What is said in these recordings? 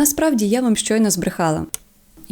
Насправді я вам щойно збрехала.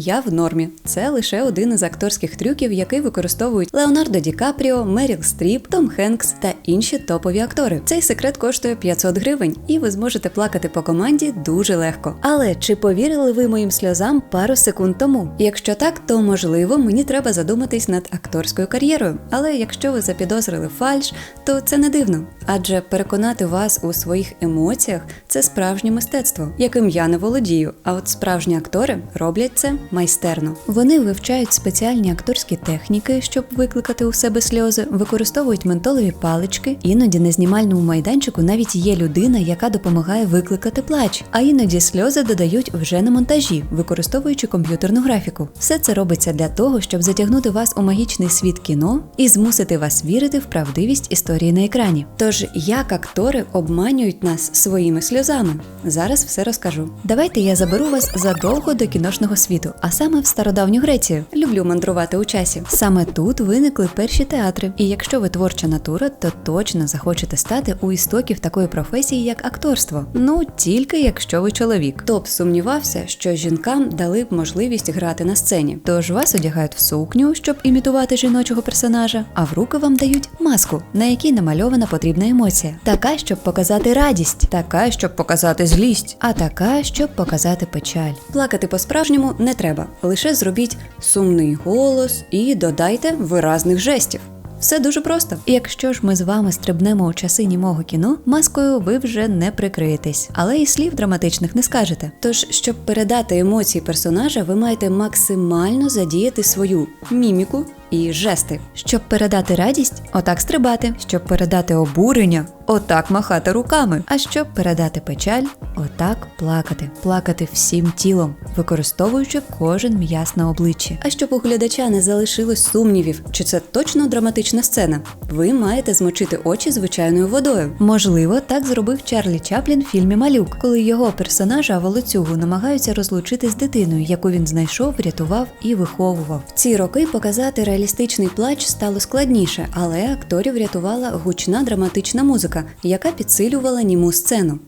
Я в нормі. Це лише один із акторських трюків, який використовують Леонардо Ді Капріо, Меріл Стріп, Том Хенкс та інші топові актори. Цей секрет коштує 500 гривень, і ви зможете плакати по команді дуже легко. Але чи повірили ви моїм сльозам пару секунд тому? Якщо так, то можливо мені треба задуматись над акторською кар'єрою. Але якщо ви запідозрили фальш, то це не дивно. Адже переконати вас у своїх емоціях це справжнє мистецтво, яким я не володію. А от справжні актори роблять це майстерно. Вони вивчають спеціальні акторські техніки, щоб викликати у себе сльози, використовують ментолові палички. Іноді на знімальному майданчику навіть є людина, яка допомагає викликати плач. А іноді сльози додають вже на монтажі, використовуючи комп'ютерну графіку. Все це робиться для того, щоб затягнути вас у магічний світ кіно і змусити вас вірити в правдивість історії на екрані. Тож як актори обманюють нас своїми сльозами? Зараз все розкажу. Давайте я заберу вас задовго до кіношного світу, а саме в стародавню Грецію. Люблю мандрувати у часі. Саме тут виникли перші театри. І якщо ви творча натура, то точно захочете стати у істоків такої професії, як акторство. Ну тільки якщо ви чоловік. Хто б сумнівався, що жінкам дали б можливість грати на сцені. Тож вас одягають в сукню, щоб імітувати жіночого персонажа, а в руки вам дають маску, на якій намальована потрібна емоція. Така, щоб показати радість, така, щоб показати злість, а така, щоб показати печаль. Плакати по-справжньому не треба. Лише зробіть сумний голос і додайте виразних жестів. Все дуже просто. І якщо ж ми з вами стрибнемо у часи німого кіно, маскою ви вже не прикриєтесь, але і слів драматичних не скажете. Тож, щоб передати емоції персонажа, ви маєте максимально задіяти свою міміку і жести. Щоб передати радість, отак стрибати, щоб передати обурення, отак махати руками. А щоб передати печаль, отак плакати, плакати всім тілом, використовуючи кожен м'яз на обличчі. А щоб у глядача не залишилось сумнівів, чи це точно драматична сцена, ви маєте змочити очі звичайною водою. Можливо, так зробив Чарлі Чаплін в фільмі Малюк, коли його персонажа волоцюгу намагаються розлучити з дитиною, яку він знайшов, врятував і виховував. В ці роки показати реалістичний плач стало складніше, але акторів рятувала гучна драматична музика, яка підсилювала німу сцену.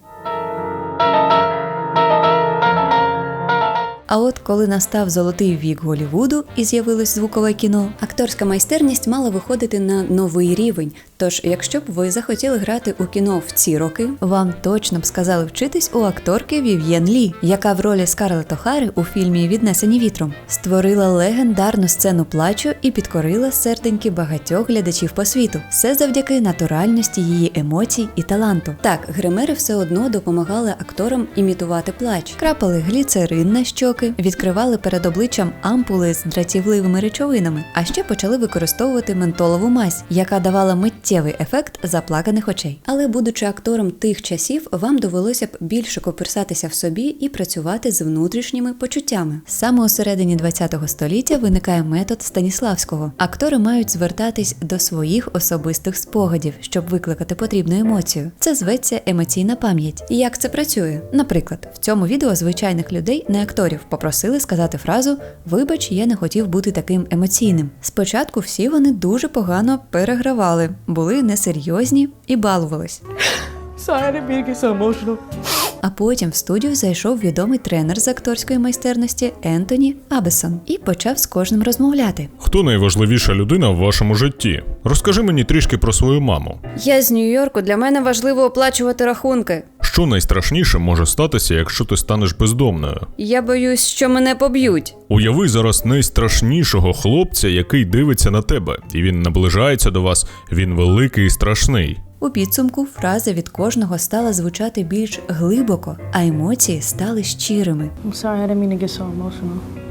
А от коли настав золотий вік Голівуду і з'явилось звукове кіно, акторська майстерність мала виходити на новий рівень. Тож, якщо б ви захотіли грати у кіно в ці роки, вам точно б сказали вчитись у акторки Вів'єн Лі, яка в ролі Скарлетт Охари у фільмі Віднесені вітром створила легендарну сцену плачу і підкорила серденьки багатьох глядачів по світу. Все завдяки натуральності її емоцій і таланту. Так, гримери все одно допомагали акторам імітувати плач, крапали гліцерин на щоки, відкривали перед обличчям ампули з дратівливими речовинами, а ще почали використовувати ментолову мазь, яка давала миттєвий ефект заплаканих очей. Але, будучи актором тих часів, вам довелося б більше коперсатися в собі і працювати з внутрішніми почуттями. Саме у середині ХХ століття виникає метод Станіславського. Актори мають звертатись до своїх особистих спогадів, щоб викликати потрібну емоцію. Це зветься емоційна пам'ять. Як це працює? Наприклад, в цьому відео звичайних людей, не акторів, попросили сказати фразу Вибач, я не хотів бути таким емоційним. Спочатку всі вони дуже погано перегравали, були несерйозні і балувались. Sorry, get so emotional. А потім в студію зайшов відомий тренер з акторської майстерності Ентоні Абесон і почав з кожним розмовляти. Хто найважливіша людина в вашому житті? Розкажи мені трішки про свою маму. Я з Нью-Йорку, для мене важливо оплачувати рахунки. Що найстрашніше може статися, якщо ти станеш бездомною? Я боюсь, що мене поб'ють. Уяви зараз найстрашнішого хлопця, який дивиться на тебе, і він наближається до вас. Він великий і страшний. У підсумку фраза від кожного стала звучати більш глибоко, а емоції стали щирими. I'm sorry, I didn't mean to get so emotional.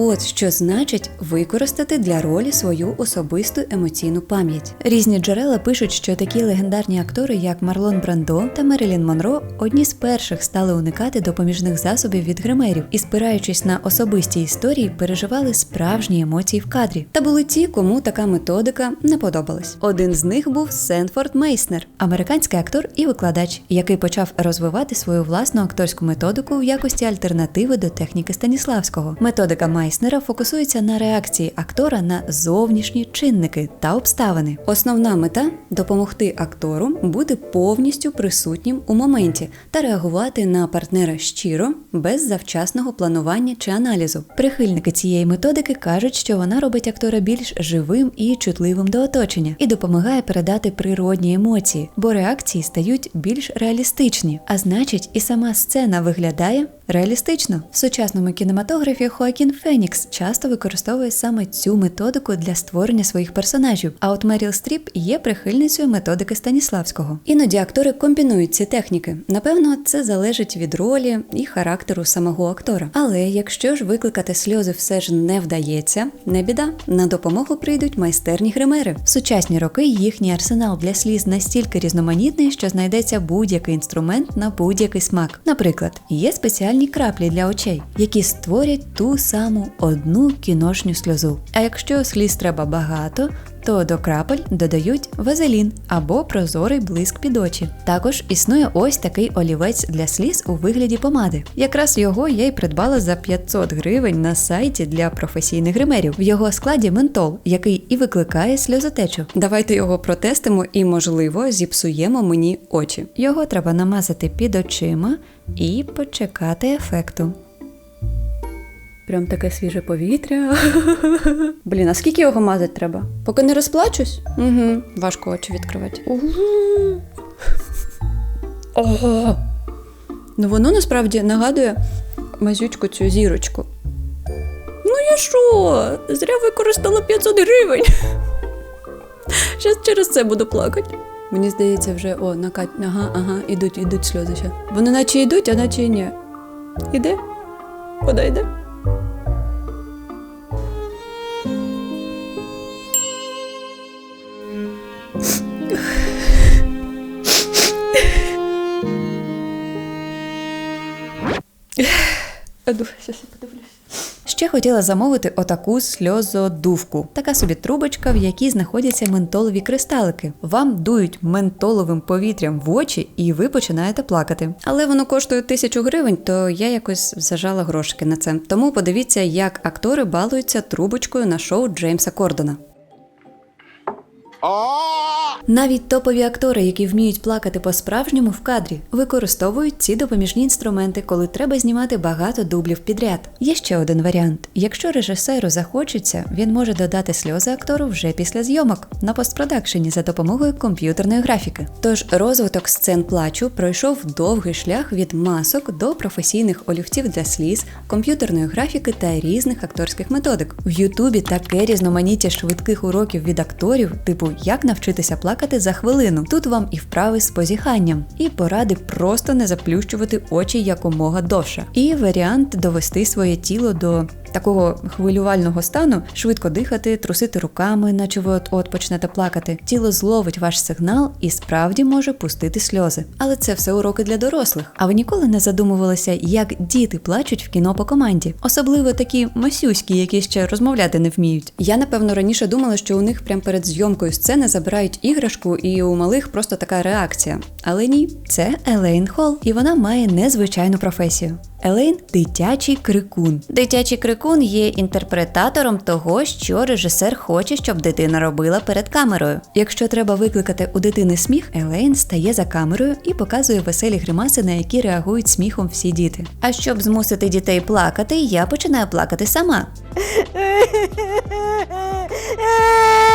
От що значить використати для ролі свою особисту емоційну пам'ять. Різні джерела пишуть, що такі легендарні актори, як Марлон Брандо та Мерилін Монро, одні з перших стали уникати допоміжних засобів від гримерів і, спираючись на особисті історії, переживали справжні емоції в кадрі. Та були ті, кому така методика не подобалась. Один з них був Сенфорд Мейснер, американський актор і викладач, який почав розвивати свою власну акторську методику в якості альтернативи до техніки Станіславського. Методика має Майснера фокусується на реакції актора на зовнішні чинники та обставини. Основна мета допомогти актору бути повністю присутнім у моменті та реагувати на партнера щиро, без завчасного планування чи аналізу. Прихильники цієї методики кажуть, що вона робить актора більш живим і чутливим до оточення і допомагає передати природні емоції, бо реакції стають більш реалістичні, а значить, і сама сцена виглядає реалістично. В сучасному кінематографі Хоакін Фенікс часто використовує саме цю методику для створення своїх персонажів. А от Меріл Стріп є прихильницею методики Станіславського. Іноді актори комбінують ці техніки. Напевно, це залежить від ролі і характеру самого актора. Але якщо ж викликати сльози все ж не вдається, не біда. На допомогу прийдуть майстерні гримери. В сучасні роки їхній арсенал для сліз настільки різноманітний, що знайдеться будь-який інструмент на будь-який смак. Наприклад, є спеціальні краплі для очей, які створять ту саму одну кіношню сльозу. А якщо сліз треба багато, то до крапель додають вазелін або прозорий блиск під очі. Також існує ось такий олівець для сліз у вигляді помади. Якраз його я й придбала за 500 гривень на сайті для професійних гримерів. В його складі ментол, який і викликає сльозотечу. Давайте його протестимо і, можливо, зіпсуємо мені очі. Його треба намазати під очима і почекати ефекту. Прям таке свіже повітря. Блін, а скільки його мазати треба? Поки не розплачусь? Угу. Важко очі відкривати. Ого. Ну воно насправді нагадує мазючку цю зірочку. Ну я що? Зря використала 500 гривень. Щас через це буду плакати. Мені здається, вже о, накать. Ага, ага, ідуть, ідуть сльози ще. Вони наче йдуть, а наче і ні. Іде? Вода йде? Хотіла замовити отаку сльозодувку. Така собі трубочка, в якій знаходяться ментолові кристалики. Вам дують ментоловим повітрям в очі, і ви починаєте плакати. Але воно коштує тисячу гривень, то я якось зажала грошики на це. Тому подивіться, як актори балуються трубочкою на шоу Джеймса Кордона. Навіть топові актори, які вміють плакати по-справжньому в кадрі, використовують ці допоміжні інструменти, коли треба знімати багато дублів підряд. Є ще один варіант: якщо режисеру захочеться, він може додати сльози актору вже після зйомок на постпродакшені за допомогою комп'ютерної графіки. Тож розвиток сцен плачу пройшов довгий шлях від масок до професійних олівців для сліз, комп'ютерної графіки та різних акторських методик. В Ютубі таке різноманіття швидких уроків від акторів, типу як навчитися плакати за хвилину. Тут вам і вправи з позіханням, і поради просто не заплющувати очі якомога довше. І варіант довести своє тіло до такого хвилювального стану, швидко дихати, трусити руками, наче ви от-от почнете плакати. Тіло зловить ваш сигнал і справді може пустити сльози. Але це все уроки для дорослих. А ви ніколи не задумувалися, як діти плачуть в кіно по команді, особливо такі масюські, які ще розмовляти не вміють. Я напевно раніше думала, що у них прямо перед зйомкою сцени забирають іграшку, і у малих просто така реакція. Але ні, це Елейн Холл, і вона має незвичайну професію. Елейн дитячий крикун. Дитячий крикун є інтерпретатором того, що режисер хоче, щоб дитина робила перед камерою. Якщо треба викликати у дитини сміх, Елейн стає за камерою і показує веселі гримаси, на які реагують сміхом всі діти. А щоб змусити дітей плакати, я починаю плакати сама.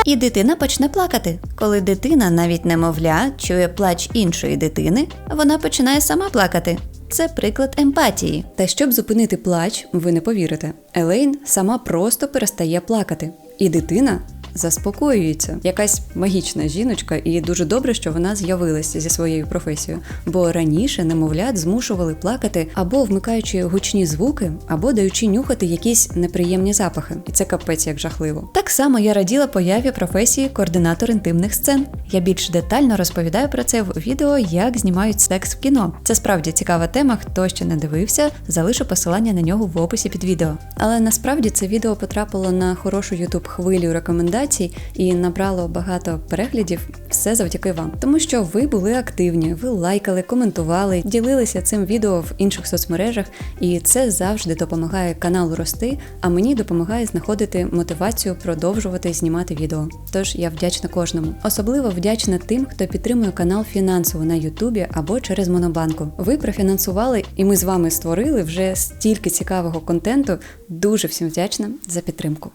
І дитина почне плакати. Коли дитина, навіть немовля, чує плач іншої дитини, вона починає сама плакати. Це приклад емпатії. Та щоб зупинити плач, ви не повірите. Елейн сама просто перестає плакати, і дитина заспокоюється. Якась магічна жіночка, і дуже добре, що вона з'явилася зі своєю професією. Бо раніше немовлят змушували плакати або вмикаючи гучні звуки, або даючи нюхати якісь неприємні запахи. І це капець як жахливо. Так само я раділа появі професії координатор інтимних сцен. Я більш детально розповідаю про це в відео, як знімають секс в кіно. Це справді цікава тема. Хто ще не дивився, залишу посилання на нього в описі під відео. Але насправді це відео потрапило на хорошу ютуб хвилю рекомендацій. Рекомендацій і набрало багато переглядів. Все завдяки вам, тому що ви були активні, ви лайкали, коментували, ділилися цим відео в інших соцмережах, і це завжди допомагає каналу рости, а мені допомагає знаходити мотивацію продовжувати знімати відео. Тож я вдячна кожному. Особливо вдячна тим, хто підтримує канал фінансово на Ютубі або через Монобанку. Ви профінансували, і ми з вами створили вже стільки цікавого контенту. Дуже всім вдячна за підтримку.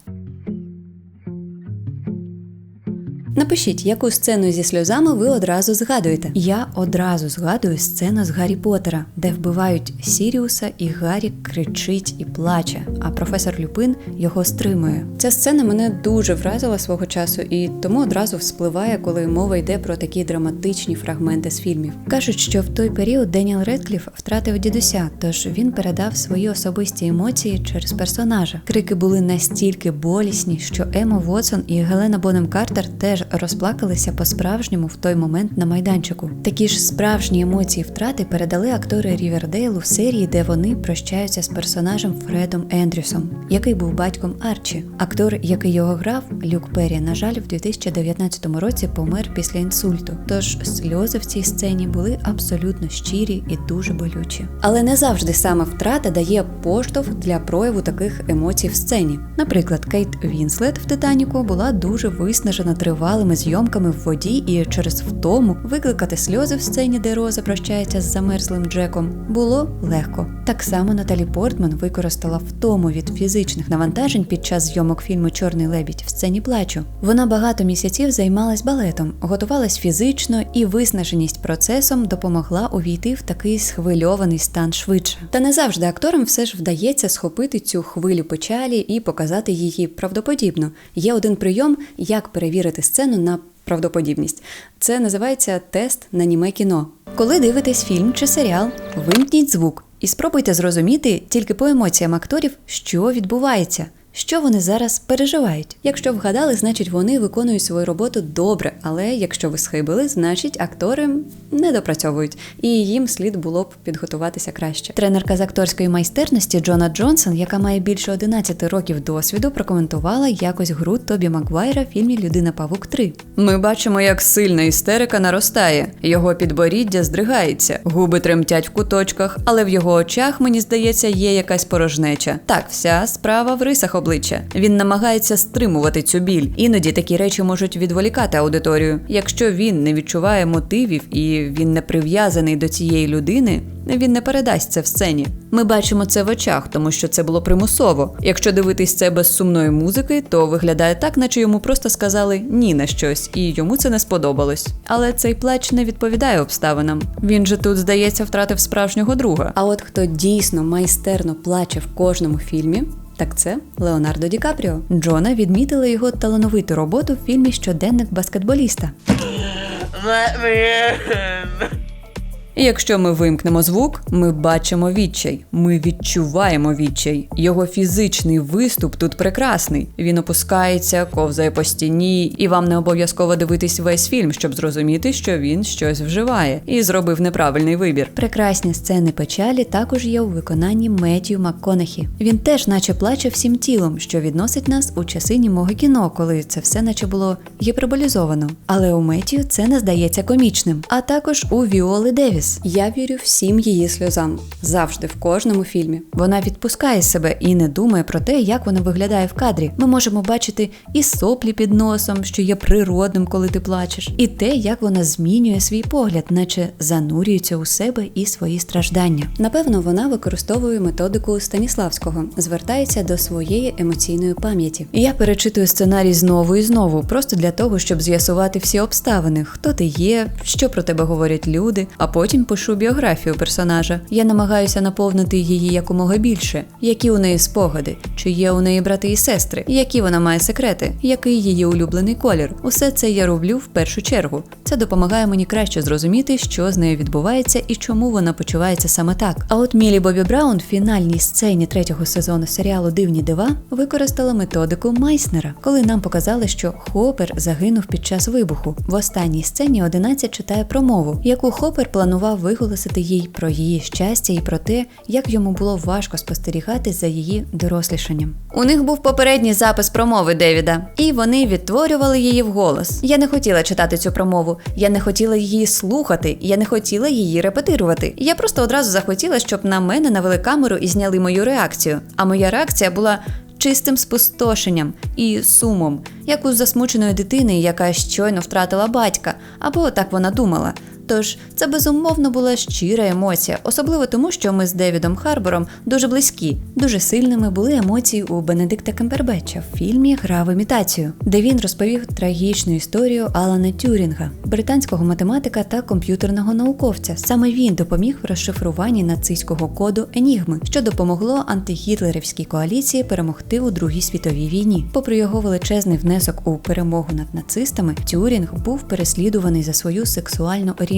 Напишіть, яку сцену зі сльозами ви одразу згадуєте. Я одразу згадую сцену з Гаррі Поттера, де вбивають Сіріуса, і Гаррі кричить і плаче, а професор Люпин його стримує. Ця сцена мене дуже вразила свого часу, і тому одразу вспливає, коли мова йде про такі драматичні фрагменти з фільмів. Кажуть, що в той період Деніел Редкліф втратив дідуся, тож він передав свої особисті емоції через персонажа. Крики були настільки болісні, що Ема Вотсон і Гелена Бонем Картер теж розплакалися по-справжньому в той момент на майданчику. Такі ж справжні емоції втрати передали актори Рівердейлу в серії, де вони прощаються з персонажем Фредом Ендрюсом, який був батьком Арчі. Актор, який його грав, Люк Перрі, на жаль, в 2019 році помер після інсульту. Тож сльози в цій сцені були абсолютно щирі і дуже болючі. Але не завжди саме втрата дає поштовх для прояву таких емоцій в сцені. Наприклад, Кейт Вінслет в Титаніку була дуже виснажена тривалими зйомками в воді і через втому викликати сльози в сцені, де Роза прощається з замерзлим Джеком, було легко. Так само Наталі Портман використала втому від фізичних навантажень під час зйомок фільму Чорний лебідь в сцені плачу. Вона багато місяців займалась балетом, готувалась фізично, і виснаженість процесом допомогла увійти в такий схвильований стан швидше. Та не завжди акторам все ж вдається схопити цю хвилю печалі і показати її правдоподібно. Є один прийом, як перевірити сцену на правдоподібність. Це називається тест на німе кіно. Коли дивитесь фільм чи серіал, вимкніть звук і спробуйте зрозуміти тільки по емоціям акторів, що відбувається. Що вони зараз переживають? Якщо вгадали, значить вони виконують свою роботу добре. Але якщо ви схибили, значить актори не допрацьовують, і їм слід було б підготуватися краще. Тренерка з акторської майстерності Джона Джонсон, яка має більше 11 років досвіду, прокоментувала якось гру Тобі Макгвайра в фільмі Людина Павук 3. Ми бачимо, як сильна істерика наростає. Його підборіддя здригається, губи тремтять в куточках, але в його очах, мені здається, є якась порожнеча. Так, вся справа в рисах обличчя. Він намагається стримувати цю біль. Іноді такі речі можуть відволікати аудиторію. Якщо він не відчуває мотивів і він не прив'язаний до цієї людини, він не передасть це в сцені. Ми бачимо це в очах, тому що це було примусово. Якщо дивитись це без сумної музики, то виглядає так, наче йому просто сказали ні на щось, і йому це не сподобалось. Але цей плач не відповідає обставинам. Він же тут, здається, втратив справжнього друга. А от хто дійсно майстерно плаче в кожному фільмі. Так це Леонардо Ді Капріо. Джона відмітила його талановиту роботу в фільмі Щоденник баскетболіста. І якщо ми вимкнемо звук, ми бачимо відчай. Ми відчуваємо відчай. Його фізичний виступ тут прекрасний. Він опускається, ковзає по стіні, і вам не обов'язково дивитись весь фільм, щоб зрозуміти, що він щось вживає і зробив неправильний вибір. Прекрасні сцени печалі також є у виконанні Меттію МакКонахі. Він теж, наче плаче всім тілом, що відносить нас у часи німого кіно, коли це все наче було гіперболізовано. Але у Меттію це не здається комічним. А також у Віоли Девіс. Я вірю всім її сльозам завжди в кожному фільмі. Вона відпускає себе і не думає про те, як вона виглядає в кадрі. Ми можемо бачити і соплі під носом, що є природним, коли ти плачеш, і те, як вона змінює свій погляд, наче занурюється у себе і свої страждання. Напевно, вона використовує методику Станіславського, звертається до своєї емоційної пам'яті. Я перечитую сценарій знову і знову, просто для того, щоб з'ясувати всі обставини, хто ти є, що про тебе говорять люди, а потім пишу біографію персонажа. Я намагаюся наповнити її якомога більше, які у неї спогади, чи є у неї брати і сестри, які вона має секрети, який її улюблений колір. Усе це я роблю в першу чергу. Це допомагає мені краще зрозуміти, що з нею відбувається і чому вона почувається саме так. А от Мілі Бобі Браун в фінальній сцені третього сезону серіалу Дивні дива використала методику Майснера, коли нам показали, що Хопер загинув під час вибуху. В останній сцені 11 читає промову, яку Хопер планував планував виголосити їй про її щастя і про те, як йому було важко спостерігати за її дорослішанням. У них був попередній запис промови Девіда, і вони відтворювали її вголос. Я не хотіла читати цю промову, я не хотіла її слухати, я не хотіла її репетирувати. Я просто одразу захотіла, щоб на мене навели камеру і зняли мою реакцію. А моя реакція була чистим спустошенням і сумом, як у засмученої дитини, яка щойно втратила батька, або так вона думала. Тож це безумовно була щира емоція, особливо тому, що ми з Девідом Харбором дуже близькі. Дуже сильними були емоції у Бенедикта Кембербетча в фільмі Гра в імітацію, де він розповів трагічну історію Алана Тюрінга, британського математика та комп'ютерного науковця. Саме він допоміг в розшифруванні нацистського коду Енігми, що допомогло антигітлерівській коаліції перемогти у Другій світовій війні. Попри його величезний внесок у перемогу над нацистами, Тюрінг був переслідуваний за свою сексуальну орієнтацію,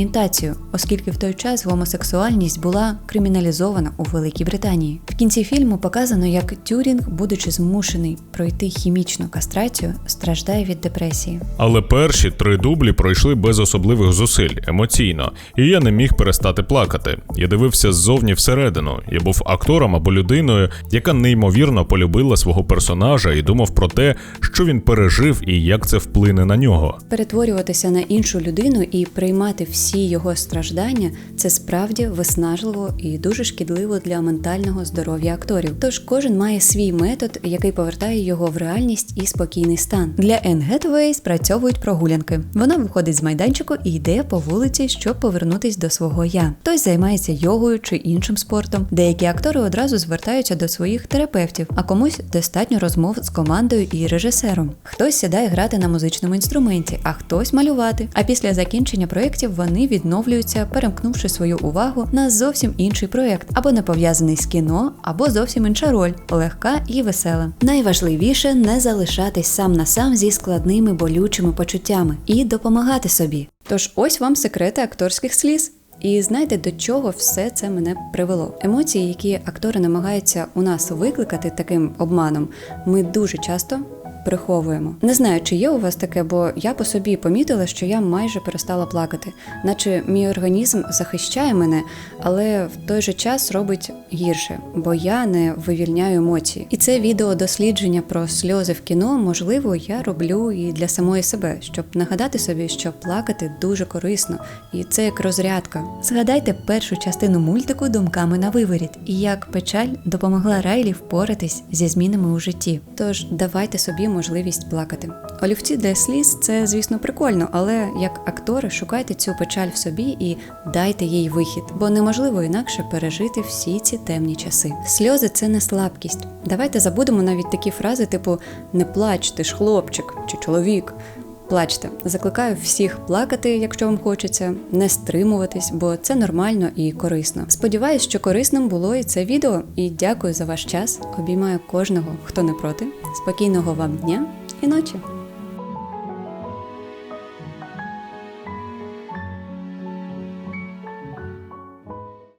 оскільки в той час гомосексуальність була криміналізована у Великій Британії. В кінці фільму показано, як Тюрінг, будучи змушений пройти хімічну кастрацію, страждає від депресії. Але перші три дублі пройшли без особливих зусиль емоційно, і я не міг перестати плакати. Я дивився ззовні всередину. Я був актором або людиною, яка неймовірно полюбила свого персонажа і думав про те, що він пережив і як це вплине на нього. Перетворюватися на іншу людину і приймати всі його страждання це справді виснажливо і дуже шкідливо для ментального здоров'я акторів. Тож кожен має свій метод, який повертає його в реальність і спокійний стан. Для Енн Гетвей спрацьовують прогулянки. Вона виходить з майданчику і йде по вулиці, щоб повернутись до свого я. Хтось займається йогою чи іншим спортом. Деякі актори одразу звертаються до своїх терапевтів, а комусь достатньо розмов з командою і режисером. Хтось сідає грати на музичному інструменті, а хтось малювати. А після закінчення проєктів вони відновлюються, перемкнувши свою увагу на зовсім інший проєкт, або не пов'язаний з кіно, або зовсім інша роль, легка і весела. Найважливіше не залишатись сам на сам зі складними болючими почуттями і допомагати собі. Тож ось вам секрети акторських сліз. І знаєте, до чого все це мене привело? Емоції, які актори намагаються у нас викликати таким обманом, ми дуже часто приховуємо. Не знаю, чи є у вас таке, бо я по собі помітила, що я майже перестала плакати, наче мій організм захищає мене, але в той же час робить гірше, бо я не вивільняю емоції. І це відео дослідження про сльози в кіно, можливо, я роблю і для самої себе, щоб нагадати собі, що плакати дуже корисно, і це як розрядка. Згадайте першу частину мультику думками на виворіт і як печаль допомогла Райлі впоратись зі змінами у житті. Тож давайте собі можливість плакати. Олівці для сліз це, звісно, прикольно, але як актори шукайте цю печаль в собі і дайте їй вихід, бо неможливо інакше пережити всі ці темні часи. Сльози це не слабкість. Давайте забудемо навіть такі фрази, типу не плач, ти ж хлопчик чи чоловік. Плачте, закликаю всіх плакати, якщо вам хочеться, не стримуватись, бо це нормально і корисно. Сподіваюсь, що корисним було і це відео. І дякую за ваш час. Обіймаю кожного, хто не проти. Спокійного вам дня і ночі.